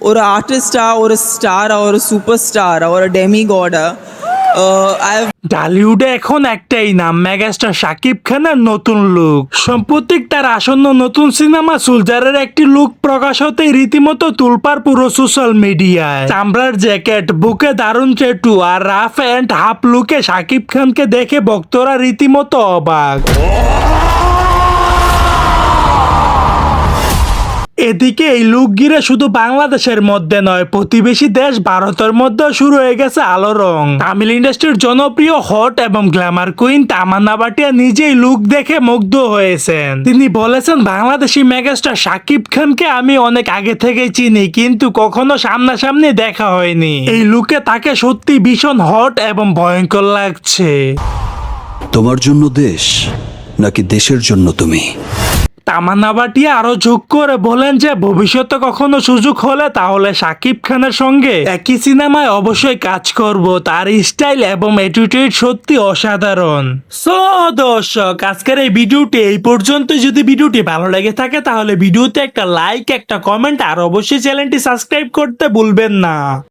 or an artist or a star or a superstar or a demigod ডালিউডে uh, এখন একটাই নাম megastar Shakib খানের নতুন লুক সম্প্রতিক তার আসন্ন নতুন সিনেমা সুলজারের একটি লুক প্রকাশ হতে রীতিমতো তুলপার পুরো সোশ্যাল মিডিয়ায় চামড়ার জ্যাকেট বুকে দারুণ চেটু আর রাফ অ্যান্ড হাফ লুকে শাকিব খানকে দেখে ভক্তরা রীতিমতো অবাক। এদিকে এই লুক ঘিরে শুধু বাংলাদেশের মধ্যে নয়, প্রতিবেশী দেশ ভারতের মধ্যেও শুরু হয়ে গেছে আলো রং। তামিল ইন্ডাস্ট্রির জনপ্রিয় হট এবং গ্ল্যামার কুইন তামান্না ভাটিয়া নিজেই লুক দেখে মুগ্ধ হয়েছেন। তিনি বলেছেন, বাংলাদেশি মেগাস্টার শাকিব খানকে আমি অনেক আগে থেকে চিনি, কিন্তু কখনো সামনাসামনি দেখা হয়নি। এই লুকে তাকে সত্যি ভীষণ হট এবং ভয়ঙ্কর লাগছে। তোমার জন্য দেশ নাকি দেশের জন্য তুমি? তামান্না আরও যোগ করে বলেন যে ভবিষ্যতে কখনো সুযোগ হলে তাহলে সাকিব খানের সঙ্গে একই সিনেমায় অবশ্যই কাজ করব। তার স্টাইল এবং অ্যাটিটিউড সত্যি অসাধারণ। সো দর্শক, আজকের এই ভিডিওটি এই পর্যন্ত যদি ভিডিওটি ভালো লেগে থাকে, তাহলে ভিডিওতে একটা লাইক একটা কমেন্ট আর অবশ্যই চ্যানেলটি সাবস্ক্রাইব করতে ভুলবেন না।